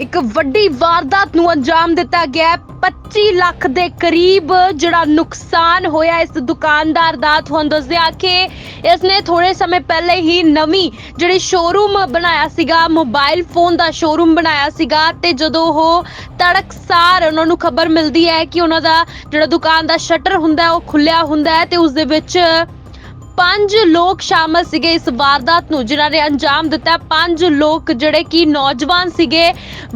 ਇੱਕ ਵੱਡੀ ਵਾਰਦਾਤ ਨੂੰ ਅੰਜਾਮ ਦਿੱਤਾ ਗਿਆ ਹੈ। 25 ਲੱਖ ਦੇ ਕਰੀਬ ਜਿਹੜਾ ਨੁਕਸਾਨ ਹੋਇਆ ਇਸ ਦੁਕਾਨਦਾਰ ਦਾ, ਤੁਹਾਨੂੰ ਦੱਸਿਆ ਕਿ ਇਸ ਨੇ ਥੋੜੇ ਸਮੇਂ ਪਹਿਲੇ ਹੀ ਨਵੀਂ ਜਿਹੜੀ ਸ਼ੋਰੂਮ ਬਣਾਇਆ ਸੀਗਾ ਮੋਬਾਈਲ ਫੋਨ ਦਾ ਸ਼ੋਰੂਮ ਬਣਾਇਆ ਸੀਗਾ ਤੇ ਜਦੋਂ ਉਹ ਤੜਕਸਾਰ ਉਹਨਾਂ ਨੂੰ ਖਬਰ ਮਿਲਦੀ ਹੈ ਕਿ ਉਹਨਾਂ ਦਾ ਜਿਹੜਾ ਦੁਕਾਨ ਦਾ ਸ਼ਟਰ ਹੁੰਦਾ ਹੈ, ਉਹ ਖੁੱਲਿਆ ਹੁੰਦਾ ਹੈ ਤੇ ਉਸ ਦੇ ਵਿੱਚ ਪੰਜ ਲੋਕ ਸ਼ਾਮਲ ਸੀਗੇ ਇਸ ਵਾਰਦਾਤ ਨੂੰ, ਜਿਨ੍ਹਾਂ ਨੇ ਅੰਜਾਮ ਦਿੱਤਾ। ਪੰਜ ਲੋਕ ਜਿਹੜੇ ਕਿ ਨੌਜਵਾਨ ਸੀਗੇ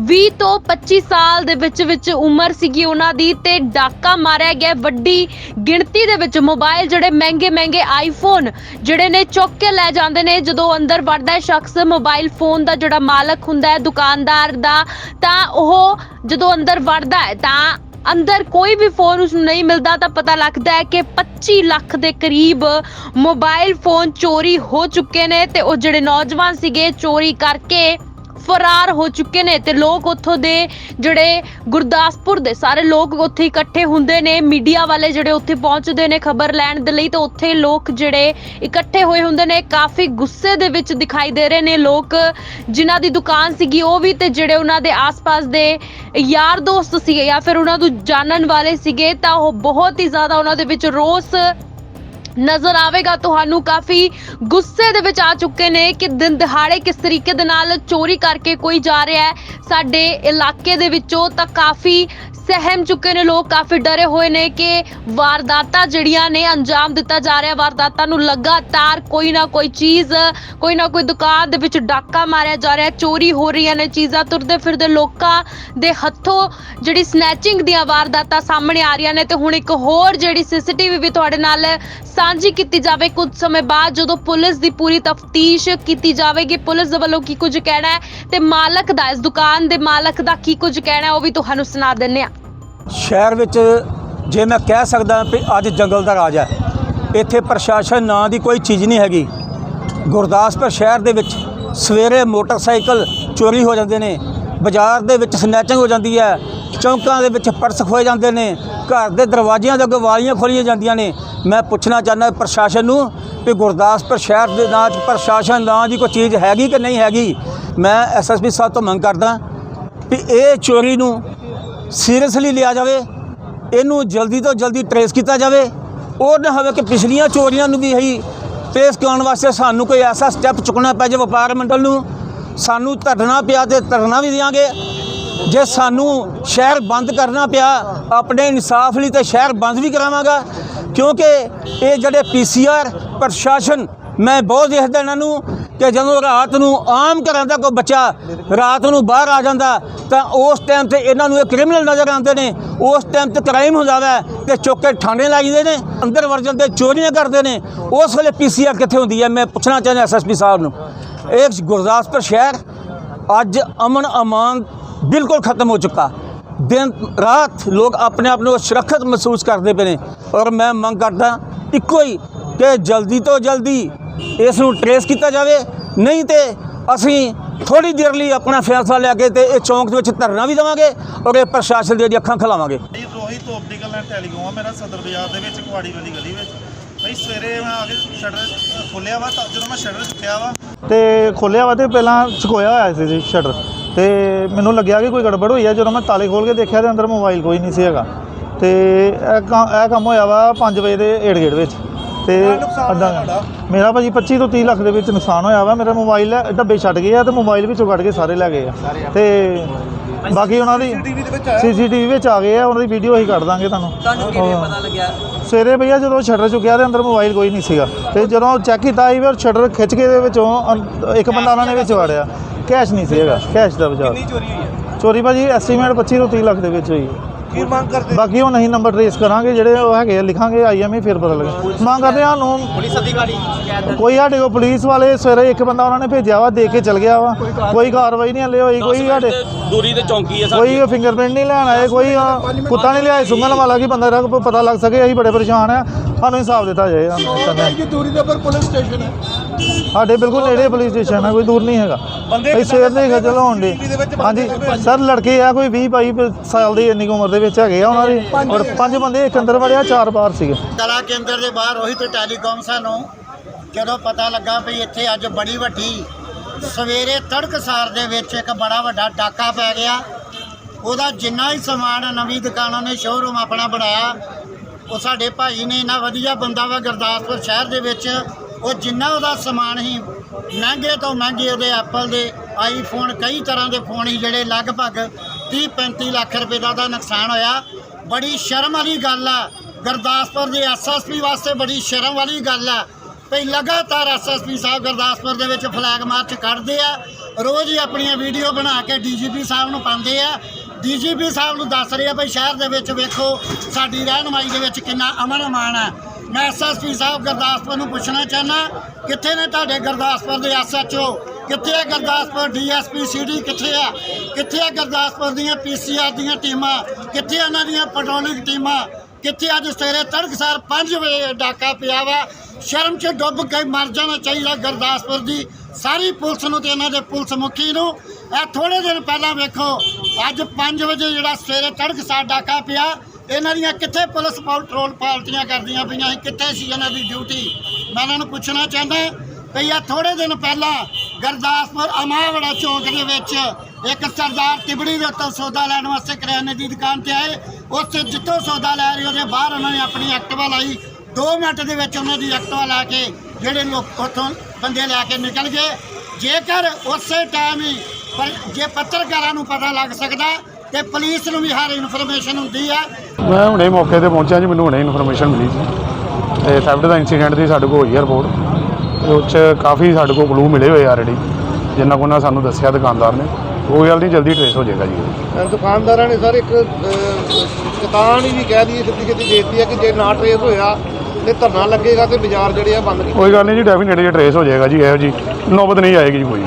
20 ਤੋਂ 25 ਸਾਲ ਦੇ ਵਿੱਚ ਵਿੱਚ ਉਮਰ ਸੀਗੀ ਉਹਨਾਂ ਦੀ ਤੇ ਡਾਕਾ ਮਾਰਿਆ ਗਿਆ। ਵੱਡੀ ਗਿਣਤੀ ਦੇ ਵਿੱਚ ਮੋਬਾਈਲ ਜਿਹੜੇ ਮਹਿੰਗੇ ਮਹਿੰਗੇ ਆਈਫੋਨ ਜਿਹੜੇ ਨੇ ਚੁੱਕ ਕੇ ਲੈ ਜਾਂਦੇ ਨੇ। ਜਦੋਂ ਅੰਦਰ ਵੜਦਾ ਹੈ ਸ਼ਖਸ, ਮੋਬਾਈਲ ਫੋਨ ਦਾ ਜਿਹੜਾ ਮਾਲਕ ਹੁੰਦਾ ਹੈ, ਦੁਕਾਨਦਾਰ ਦਾ, ਤਾਂ ਉਹ ਜਦੋਂ ਅੰਦਰ ਵੜਦਾ ਹੈ, ਤਾਂ ਅੰਦਰ ਕੋਈ ਵੀ ਫੋਨ ਉਸ ਨੂੰ ਨਹੀਂ ਮਿਲਦਾ, ਤਾਂ ਪਤਾ ਲੱਗਦਾ ਹੈ ਕਿ 25 ਲੱਖ ਦੇ ਕਰੀਬ ਮੋਬਾਈਲ ਫੋਨ ਚੋਰੀ ਹੋ ਚੁੱਕੇ ਨੇ ਤੇ ਉਹ ਜਿਹੜੇ ਨੌਜਵਾਨ ਸੀਗੇ ਚੋਰੀ ਕਰਕੇ ਫਰਾਰ ਹੋ ਚੁੱਕੇ ਨੇ ਤੇ ਲੋਕ ਉੱਥੋਂ ਦੇ ਜਿਹੜੇ ਗੁਰਦਾਸਪੁਰ ਦੇ ਸਾਰੇ ਲੋਕ ਉੱਥੇ ਇਕੱਠੇ ਹੁੰਦੇ ਨੇ, ਮੀਡੀਆ ਵਾਲੇ ਜਿਹੜੇ ਉੱਥੇ ਪਹੁੰਚਦੇ ਨੇ ਖਬਰ ਲੈਣ ਦੇ ਲਈ, ਤਾਂ ਉੱਥੇ ਲੋਕ ਜਿਹੜੇ ਇਕੱਠੇ ਹੋਏ ਹੁੰਦੇ ਨੇ, ਕਾਫੀ ਗੁੱਸੇ ਦੇ ਵਿੱਚ ਦਿਖਾਈ ਦੇ ਰਹੇ ਨੇ ਲੋਕ, ਜਿਨ੍ਹਾਂ ਦੀ ਦੁਕਾਨ ਸੀਗੀ ਉਹ ਵੀ ਤੇ ਜਿਹੜੇ ਉਹਨਾਂ ਦੇ ਆਸ-ਪਾਸ ਦੇ ਯਾਰ ਦੋਸਤ ਸੀਗੇ ਜਾਂ ਫਿਰ ਉਹਨਾਂ ਨੂੰ ਜਾਣਨ ਵਾਲੇ ਸੀਗੇ, ਤਾਂ ਉਹ ਬਹੁਤ ਹੀ ਜ਼ਿਆਦਾ ਉਹਨਾਂ ਦੇ ਵਿੱਚ ਰੋਸ ਨਜ਼ਰ ਆਵੇਗਾ। ਤੁਹਾਨੂੰ ਕਾਫੀ ਗੁੱਸੇ ਦੇ ਵਿੱਚ ਆ ਚੁੱਕੇ ਨੇ ਕਿ ਦਿਨ ਦਿਹਾੜੇ ਕਿਸ ਤਰੀਕੇ ਦੇ ਨਾਲ ਚੋਰੀ ਕਰਕੇ ਕੋਈ ਜਾ ਰਿਹਾ ਹੈ। ਸਾਡੇ ਇਲਾਕੇ ਦੇ ਵਿੱਚੋਂ ਤਾਂ ਕਾਫੀ ਸਹਿਮ ਚੁੱਕੇ ਨੇ ਲੋਕ, ਕਾਫੀ ਡਰੇ ਹੋਏ ਨੇ ਕਿ ਵਾਰਦਾਤਾਂ ਜਿਹੜੀਆਂ ਨੇ ਅੰਜਾਮ ਦਿੱਤਾ ਜਾ ਰਿਹਾ, ਵਾਰਦਾਤਾਂ ਨੂੰ ਲਗਾਤਾਰ ਕੋਈ ਨਾ ਕੋਈ ਚੀਜ਼, ਕੋਈ ਨਾ ਕੋਈ ਦੁਕਾਨ ਦੇ ਵਿੱਚ ਡਾਕਾ ਮਾਰਿਆ ਜਾ ਰਿਹਾ, ਚੋਰੀ ਹੋ ਰਹੀਆਂ ਨੇ ਚੀਜ਼ਾਂ, ਤੁਰਦੇ ਫਿਰਦੇ ਲੋਕਾਂ ਦੇ ਹੱਥੋਂ ਜਿਹੜੀ ਸਨੈਚਿੰਗ ਦੀਆਂ ਵਾਰਦਾਤਾਂ ਸਾਹਮਣੇ ਆ ਰਹੀਆਂ ਨੇ ਤੇ ਹੁਣ ਇੱਕ ਹੋਰ ਜਿਹੜੀ ਸੀਸੀਟੀਵੀ ਵੀ ਤੁਹਾਡੇ ਨਾਲ ਸਾਂਝੀ ਕੀਤੀ ਜਾਵੇ, ਕੁਝ ਸਮੇਂ ਬਾਅਦ ਜਦੋਂ ਪੁਲਿਸ ਦੀ ਪੂਰੀ ਤਫਤੀਸ਼ ਕੀਤੀ ਜਾਵੇਗੀ, ਪੁਲਿਸ ਦੇ ਵੱਲੋਂ ਕੀ ਕੁਝ ਕਹਿਣਾ ਹੈ ਤੇ ਮਾਲਕ ਦਾ, ਇਸ ਦੁਕਾਨ ਦੇ ਮਾਲਕ ਦਾ ਕੀ ਕੁਝ ਕਹਿਣਾ ਉਹ ਵੀ ਤੁਹਾਨੂੰ ਸੁਣਾ ਦਿੰਨੇ ਆ ਸ਼ਹਿਰ ਵਿੱਚ ਜੇ ਮੈਂ ਕਹਿ ਸਕਦਾ ਵੀ ਅੱਜ ਜੰਗਲ ਦਾ ਰਾਜ ਹੈ, ਇੱਥੇ ਪ੍ਰਸ਼ਾਸਨ ਨਾਂ ਦੀ ਕੋਈ ਚੀਜ਼ ਨਹੀਂ ਹੈਗੀ। ਗੁਰਦਾਸਪੁਰ ਸ਼ਹਿਰ ਦੇ ਵਿੱਚ ਸਵੇਰੇ ਮੋਟਰਸਾਈਕਲ ਚੋਰੀ ਹੋ ਜਾਂਦੇ ਨੇ, ਬਾਜ਼ਾਰ ਦੇ ਵਿੱਚ ਸਨੈਚਿੰਗ ਹੋ ਜਾਂਦੀ ਹੈ, ਚੌਂਕਾਂ ਦੇ ਵਿੱਚ ਪਰਸ ਖੋਏ ਜਾਂਦੇ ਨੇ, ਘਰ ਦੇ ਦਰਵਾਜ਼ਿਆਂ ਦੇ ਅੱਗੇ ਵਾਲੀਆਂ ਖੋਲੀਆਂ ਜਾਂਦੀਆਂ ਨੇ। ਮੈਂ ਪੁੱਛਣਾ ਚਾਹੁੰਦਾ ਪ੍ਰਸ਼ਾਸਨ ਨੂੰ ਵੀ ਗੁਰਦਾਸਪੁਰ ਸ਼ਹਿਰ ਦੇ ਨਾਂ 'ਚ ਪ੍ਰਸ਼ਾਸਨ ਨਾਂ ਦੀ ਕੋਈ ਚੀਜ਼ ਹੈਗੀ ਕਿ ਨਹੀਂ ਹੈਗੀ? ਮੈਂ ਐਸਐਸਪੀ ਸਾਹਿਬ ਤੋਂ ਮੰਗ ਕਰਦਾ ਵੀ ਇਹ ਚੋਰੀ ਨੂੰ ਸੀਰੀਅਸਲੀ ਲਿਆ ਜਾਵੇ, ਇਹਨੂੰ ਜਲਦੀ ਤੋਂ ਜਲਦੀ ਟਰੇਸ ਕੀਤਾ ਜਾਵੇ। ਉਹ ਨਾ ਹੋਵੇ ਕਿ ਪਿਛਲੀਆਂ ਚੋਰੀਆਂ ਨੂੰ ਵੀ ਇਹੀ ਟਰੇਸ ਕਰਾਉਣ ਵਾਸਤੇ ਸਾਨੂੰ ਕੋਈ ਐਸਾ ਸਟੈਪ ਚੁੱਕਣਾ ਪੈ ਜਾਵੇ ਵਪਾਰ ਮੰਡਲ ਨੂੰ। ਸਾਨੂੰ ਧਰਨਾ ਪਿਆ ਤੇ ਧਰਨਾ ਵੀ ਦਿਆਂਗੇ। ਜੇ ਸਾਨੂੰ ਸ਼ਹਿਰ ਬੰਦ ਕਰਨਾ ਪਿਆ, ਆਪਣੇ ਇਨਸਾਫ ਲਈ ਤੇ ਸ਼ਹਿਰ ਬੰਦ ਵੀ ਕਰਾਵਾਂਗਾ। ਕਿਉਂਕਿ ਇਹ ਜਿਹੜੇ ਪੀਸੀਆਰ ਪ੍ਰਸ਼ਾਸਨ, ਮੈਂ ਬਹੁਤ ਦੇਖਦਾ ਇਹਨਾਂ ਨੂੰ ਕਿ ਜਦੋਂ ਰਾਤ ਨੂੰ ਆਮ ਘਰਾਂ ਦਾ ਕੋਈ ਬੱਚਾ ਰਾਤ ਨੂੰ ਬਾਹਰ ਆ ਜਾਂਦਾ, ਤਾਂ ਉਸ ਟਾਈਮ ਤੇ ਇਹਨਾਂ ਨੂੰ ਇਹ ਕ੍ਰਿਮੀਨਲ ਨਜ਼ਰ ਆਉਂਦੇ ਨੇ। ਉਸ ਟਾਈਮ ਤੇ ਕ੍ਰਾਈਮ ਹੁੰਦਾ ਵੈ ਤੇ ਚੁੱਕ ਠਾਣੇ ਥਾਣੇ ਜਾਂਦੇ ਨੇ, ਅੰਦਰ ਵਰਜਨ 'ਤੇ ਚੋਰੀਆਂ ਕਰਦੇ ਨੇ। ਉਸ ਵੇਲੇ ਪੀਸੀਆਰ ਕਿੱਥੇ ਹੁੰਦੀ ਹੈ ਮੈਂ ਪੁੱਛਣਾ ਚਾਹੁੰਦਾ ਐਸਐਸਪੀ ਸਾਹਿਬ ਨੂੰ। ਇਹ ਗੁਰਦਾਸਪੁਰ ਸ਼ਹਿਰ ਅੱਜ ਅਮਨ ਅਮਾਨ ਬਿਲਕੁਲ ਖਤਮ ਹੋ ਚੁੱਕਾ। ਦਿਨ, ਰਾਤ ਲੋਕ ਆਪਣੇ ਆਪ ਨੂੰ ਸੁਰੱਖਿਅਤ ਮਹਿਸੂਸ ਕਰਦੇ ਪਏ ਨੇ। ਔਰ ਮੈਂ ਮੰਗ ਕਰਦਾ ਇੱਕੋ ਹੀ ਕਿ ਜਲਦੀ ਤੋਂ ਜਲਦੀ ਇਸ ਨੂੰ ਟਰੇਸ ਕੀਤਾ ਜਾਵੇ। ਨਹੀਂ ਤੇ ਅਸੀਂ ਥੋੜੀ ਦੇਰ ਲਈ ਆਪਣਾ ਫੈਸਲਾ ਲੈ ਕੇ ਤੇ ਇਹ ਚੌਂਕ ਦੇ ਵਿੱਚ ਧਰਨਾ ਵੀ ਦੇਵਾਂਗੇ ਔਰ ਇਹ ਪ੍ਰਸ਼ਾਸਨ ਦੀਆਂ ਅੱਖਾਂ ਖਿਲਾਵਾਂਗੇ। ਜੀ ਰੋਹਿਤ ਆਪਟੀਕਲ ਐਂਡ ਟੈਲੀਕਾਮ ਆ ਮੇਰਾ ਸਦਰ ਬਾਜ਼ਾਰ ਦੇ ਵਿੱਚ, ਕੁਆੜੀ ਵਾਲੀ ਗਲੀ ਵਿੱਚ। ਬਈ ਸਵੇਰੇ ਮੈਂ ਆ ਕੇ ਸ਼ਟਰ ਖੋਲਿਆ ਵਾ, ਤਾਂ ਜਦੋਂ ਮੈਂ ਸ਼ਟਰ ਚੁੱਕਿਆ ਵਾ ਤੇ ਖੋਲਿਆ ਵਾ ਤੇ ਪਹਿਲਾਂ ਚੁਕੋਇਆ ਹੋਇਆ ਸੀ ਜੀ ਸ਼ਟਰ ਤੇ ਮੈਨੂੰ ਲੱਗਿਆ ਕਿ ਕੋਈ ਗੜਬੜ ਹੋਈ ਹੈ ਜਦੋਂ ਮੈਂ ਤਾਲੇ ਖੋਲ ਕੇ ਦੇਖਿਆ ਤੇ ਅੰਦਰ ਮੋਬਾਈਲ ਕੋਈ ਨਹੀਂ ਸੀ ਹੈਗਾ। ਤੇ ਇਹ ਕੰਮ ਇਹ ਕੰਮ ਹੋਇਆ ਵਾ 5 ਵਜੇ ਦੇ ਏੜ ਗੇੜ ਵਿੱਚ। ਤੇ ਅੱਧਾ ਮੇਰਾ ਭਾਜੀ 25 ਤੋਂ 30 ਲੱਖ ਦੇ ਵਿੱਚ ਨੁਕਸਾਨ ਹੋਇਆ ਵਾ ਮੇਰਾ ਮੋਬਾਈਲ ਹੈ, ਡੱਬੇ ਛੱਡ ਗਏ ਆ ਤੇ ਮੋਬਾਈਲ ਵਿੱਚੋਂ ਕੱਢ ਕੇ ਸਾਰੇ ਲੈ ਗਏ ਆ। ਤੇ ਬਾਕੀ ਉਹਨਾਂ ਦੀ ਸੀਸੀਟੀਵੀ ਵਿੱਚ ਆ ਗਏ ਆ ਉਹਨਾਂ ਦੀ ਵੀਡੀਓ ਅਸੀਂ ਕੱਢ ਦਾਂਗੇ ਤੁਹਾਨੂੰ। ਤੁਹਾਨੂੰ ਕਿਵੇਂ ਪਤਾ ਲੱਗਿਆ? ਸਵੇਰੇ ਭਈਆ ਜਦੋਂ ਸ਼ਟਰ ਚੁੱਕਿਆ ਤੇ ਅੰਦਰ ਮੋਬਾਈਲ ਕੋਈ ਨਹੀਂ ਸੀਗਾ। ਤੇ ਜਦੋਂ ਚੈੱਕ ਕੀਤਾ ਆਈ ਫਿਰ ਸ਼ਟਰ ਖਿੱਚ ਕੇ ਦੇ ਵਿੱਚੋਂ ਇੱਕ ਬੰਦਾ ਉਹਨਾਂ ਨੇ ਵਿੱਚ ਵਾੜਿਆ। ਕੈਸ਼ ਨਹੀਂ ਸੀਗਾ ਕੈਸ਼ ਦਾ ਬਚਾਅ। ਕਿੰਨੀ ਚੋਰੀ ਹੋਈ ਹੈ? ਚੋਰੀ ਭਾਜੀ ਐਸਟੀਮੇਟ 25 ਤੋਂ 30 ਲੱਖ ਦੇ ਵਿੱਚ ਹੋਈ। ਕੀ ਮੰਗ ਕਰਦੇ ਬਾਕੀ ਹੁਣ ਅਸੀਂ ਨੰਬਰ ਟ੍ਰੇਸ ਕਰਾਂਗੇ ਜਿਹੜੇ ਉਹ ਹੈਗੇ ਆ, ਲਿਖਾਂਗੇ ਆਈਐਮਈ ਫਿਰ ਪਤਾ ਲੱਗੇ ਮੰਗ ਕਰਦੇ ਹਾਂ ਨੂੰ ਪੁਲਿਸ ਅਧਿਕਾਰੀ ਕੋਈ ਸਾਡੇ ਕੋਲ ਪੁਲਿਸ ਵਾਲੇ ਸਵੇਰੇ ਇੱਕ ਬੰਦਾ ਉਹਨਾਂ ਨੇ ਭੇਜਿਆ ਵਾ ਦੇ ਕੇ ਚਲ ਗਿਆ ਵਾ। ਕੋਈ ਕਾਰਵਾਈ ਨਹੀਂ ਹਲੇ ਹੋਈ ਕੋਈ ਸਾਡੇ ਦੂਰੀ ਤੇ ਚੌਂਕੀ ਹੈ ਕੋਈ ਫਿੰਗਰਪ੍ਰਿੰਟ ਨਹੀਂ ਲੈਣ ਆਏ ਕੋਈ ਕੁੱਤਾ ਨਹੀਂ ਲਿਆਏ ਸੁੰਘਣ ਵਾਲਾ ਕਿ ਬੰਦਾ ਪ- ਪਤਾ ਲੱਗ ਸਕੇ ਅਸੀਂ ਬੜੇ ਪਰੇਸ਼ਾਨ ਆ। ਸਾਨੂੰ ਇਨਸਾਫ ਦਿੱਤਾ ਜਾਏ ਸਾਨੂੰ ਦੂਰੀ ਦੇ ਉੱਪਰ ਪੁਲਿਸ ਸਟੇਸ਼ਨ ਹੈ? ਸਾਡੇ ਬਿਲਕੁਲ ਨੇੜੇ ਪੁਲਿਸ ਸਟੇਸ਼ਨ ਹੈ ਕੋਈ ਦੂਰ ਨਹੀਂ ਹੈਗਾ। ਅਸੀਂ ਸਵੇਰ ਦੇ ਖਜਲ ਹੋਣ ਦੇ ਹਾਂਜੀ ਸਰ ਲੜਕੇ ਆ ਕੋਈ 20 22 ਸਾਲ ਦੀ ਇੰਨੀ ਕੁ ਉਮਰ ਦੇ ਵਿੱਚ ਹੈਗੇ ਆ ਉਹਨਾਂ ਦੇ। ਔਰ ਪੰਜ ਬੰਦੇ ਇੱਕ ਅੰਦਰ ਵੜਿਆ ਚਾਰ ਬਾਹਰ ਸੀਗੇ। ਕਲਾ ਕੇਂਦਰ ਦੇ ਬਾਹਰ ਰੋਹਿਤ ਟੈਲੀਕਾਮ ਸਾਨੂੰ ਜਦੋਂ ਪਤਾ ਲੱਗਾ ਵੀ ਇੱਥੇ ਅੱਜ ਬੜੀ ਵੱਡੀ ਸਵੇਰੇ ਤੜਕਸਾਰ ਦੇ ਵਿੱਚ ਇੱਕ ਬੜਾ ਵੱਡਾ ਡਾਕਾ ਪੈ ਗਿਆ। ਉਹਦਾ ਜਿੰਨਾ ਹੀ ਸਮਾਨ ਨਵੀਂ ਦੁਕਾਨਾਂ ਨੇ ਸ਼ੋਰੂਮ ਆਪਣਾ ਬਣਾਇਆ। ਉਹ ਸਾਡੇ ਭਾਈ ਨੇ ਇੰਨਾ ਵਧੀਆ ਬੰਦਾ ਵਾ ਗੁਰਦਾਸਪੁਰ ਸ਼ਹਿਰ ਦੇ ਵਿੱਚ ਉਹ ਜਿੰਨਾ ਉਹਦਾ ਸਮਾਨ ਹੀ ਮਹਿੰਗੇ ਤੋਂ ਮਹਿੰਗੇ ਉਹਦੇ ਐਪਲ ਦੇ ਆਈਫੋਨ ਕਈ ਤਰ੍ਹਾਂ ਦੇ ਫੋਨ ਹੀ ਜਿਹੜੇ ਲਗਭਗ 30 35 ਲੱਖ ਰੁਪਏ ਦਾ ਉਹਦਾ ਨੁਕਸਾਨ ਹੋਇਆ। ਬੜੀ ਸ਼ਰਮ ਵਾਲੀ ਗੱਲ ਆ। ਗੁਰਦਾਸਪੁਰ ਦੇ ਐਸਐਸਪੀ ਵਾਸਤੇ ਬੜੀ ਸ਼ਰਮ ਵਾਲੀ ਗੱਲ ਆ। ਭਈ ਲਗਾਤਾਰ ਐਸਐਸਪੀ ਸਾਹਿਬ ਗੁਰਦਾਸਪੁਰ ਦੇ ਵਿੱਚ ਫਲੈਗ ਮਾਰਚ ਕੱਢਦੇ ਆ। ਰੋਜ਼ ਹੀ ਆਪਣੀਆਂ ਵੀਡੀਓ ਬਣਾ ਕੇ ਡੀਜੀਪੀ ਸਾਹਿਬ ਨੂੰ ਪਾਉਂਦੇ ਆ। ਡੀਜੀਪੀ ਸਾਹਿਬ ਨੂੰ ਦੱਸ ਰਹੇ ਆ ਭਈ ਸ਼ਹਿਰ ਦੇ ਵਿੱਚ ਵੇਖੋ, ਸਾਡੀ ਰਹਿਨਮਾਈ ਦੇ ਵਿੱਚ ਕਿੰਨਾ ਅਮਨ ਅਮਾਨ ਆ। ਮੈਂ ਐਸਐਸਪੀ ਸਾਹਿਬ ਗੁਰਦਾਸਪੁਰ ਨੂੰ ਪੁੱਛਣਾ ਚਾਹਨਾ ਕਿੱਥੇ ਨੇ ਤੁਹਾਡੇ ਗੁਰਦਾਸਪੁਰ ਦੇ ਐਸਐਚਓ ਕਿੱਥੇ ਆ ਗੁਰਦਾਸਪੁਰ ਡੀਐਸਪੀ ਸੀਡੀ ਕਿੱਥੇ ਆ? ਕਿੱਥੇ ਆ ਗੁਰਦਾਸਪੁਰ ਦੀਆਂ ਪੀਸੀਆਰ ਦੀਆਂ ਟੀਮਾਂ? ਕਿੱਥੇ ਆ ਉਹਨਾਂ ਦੀਆਂ ਪੈਟਰੋਲਿੰਗ ਟੀਮਾਂ? ਕਿੱਥੇ ਅੱਜ ਸਵੇਰੇ ਤੜਕਸਾਰ 5 ਵਜੇ ਡਾਕਾ ਪਿਆ ਵਾ? ਸ਼ਰਮ 'ਚ ਡੁੱਬ ਕੇ ਮਰ ਜਾਣਾ ਚਾਹੀਦਾ ਗੁਰਦਾਸਪੁਰ ਦੀ। ਸਾਰੀ ਪੁਲਿਸ ਨੂੰ ਤੇ ਇਹਨਾਂ ਦੇ ਪੁਲਿਸ ਮੁਖੀ ਨੂੰ। ਇਹ ਥੋੜੇ ਦਿਨ ਪਹਿਲਾਂ ਵੇਖੋ, ਅੱਜ 5 ਵਜੇ ਜਿਹੜਾ ਸਵੇਰੇ ਤੜਕਸਾਰ ਡਾਕਾ ਪਿਆ ਇਹਨਾਂ ਦੀਆਂ ਕਿੱਥੇ ਪੁਲਿਸ ਪੈਟਰੋਲ ਪਾਲਟੀਆਂ ਕਰਦੀਆਂ ਪਈਆਂ ਸੀ? ਕਿੱਥੇ ਸੀ ਇਹਨਾਂ ਦੀ ਡਿਊਟੀ ਮੈਂ ਇਹਨਾਂ ਨੂੰ ਪੁੱਛਣਾ ਚਾਹੁੰਦਾ ਵੀ ਇਹ ਥੋੜੇ ਦਿਨ ਪਹਿਲਾਂ ਗੁਰਦਾਸਪੁਰ ਅਮਾਵੜਾ ਚੌਂਕ ਦੇ ਵਿੱਚ ਇੱਕ ਸਰਦਾਰ ਤਿਬੜੀ ਦੇ ਉੱਤੇ ਸੌਦਾ ਲੈਣ ਵਾਸਤੇ ਕਰਿਆਨੇ ਦੀ ਦੁਕਾਨ ਤੇ ਆਏ। ਉੱਥੇ ਜਿੱਥੋਂ ਸੌਦਾ ਲੈ ਰਹੇ ਉਹਦੇ ਬਾਹਰ ਉਹਨਾਂ ਨੇ ਆਪਣੀ ਐਕਟਿਵਾ ਲਾਈ। 2 ਮਿੰਟ ਦੇ ਵਿੱਚ ਉਹਨਾਂ ਦੀ ਐਕਟਿਵਾ ਲਾ ਕੇ ਜਿਹੜੇ ਲੋਕ ਉੱਥੋਂ ਬੰਦੇ ਲੈ ਕੇ ਨਿਕਲ ਗਏ। ਜੇਕਰ ਉਸੇ ਟਾਈਮ ਹੀ ਪਰ ਜੇ ਪੱਤਰਕਾਰਾਂ ਨੂੰ ਪਤਾ ਲੱਗ ਸਕਦਾ ਤੇ ਪੁਲਿਸ ਨੂੰ ਵੀ ਹਰ ਇਨਫੋਰਮੇਸ਼ਨ ਹੁੰਦੀ ਆ। ਮੈਂ ਹੁਣੇ ਮੌਕੇ ਤੇ ਪਹੁੰਚਿਆ ਜੀ ਮੈਨੂੰ ਹੁਣੇ ਇਨਫੋਰਮੇਸ਼ਨ ਮਿਲੀ ਸੀ ਤੇ ਥੈਫਟ ਦਾ ਇਨਸੀਡੈਂਟ ਦੀ ਸਾਡੇ ਕੋਲ ਹੋਈ ਹੈ ਰਿਪੋਰਟ ਤੇ ਉਹ 'ਚ ਕਾਫੀ ਸਾਡੇ ਕੋਲ ਕਲੂ ਮਿਲੇ ਹੋਏ ਆਲਰੇਡੀ ਜਿੰਨਾ ਉਹਨਾਂ ਸਾਨੂੰ ਦੱਸਿਆ ਦੁਕਾਨਦਾਰ ਨੇ। ਉਹ ਗੱਲ ਨਹੀਂ ਜਲਦੀ ਟ੍ਰੇਸ ਹੋ ਜਾਏਗਾ ਜੀ। ਦੁਕਾਨਦਾਰਾਂ ਨੇ ਸਰ ਇੱਕ ਅ, ਚੇਤਾਵਨੀ ਵੀ ਕਹਿ ਦੀ ਸਿੱਧੀ ਸਿੱਧੀ ਦੇ ਦਿੱਤੀ ਹੈ ਕਿ ਜੇ ਨਾ ਟਰੇਸ ਹੋਇਆ ਤੇ ਧਰਨਾ ਲੱਗੇਗਾ ਤੇ ਬਾਜ਼ਾਰ ਜਿਹੜੇ ਆ ਬੰਦ ਕੋਈ ਗੱਲ ਨਹੀਂ ਜੀ ਡੈਫੀਨੇਟਲੀ ਟ੍ਰੇਸ ਹੋ ਜਾਏਗਾ ਜੀ ਇਹੋ ਜੀ ਨੌਬਤ ਨਹੀਂ ਆਏਗੀ ਜੀ ਕੋਈ।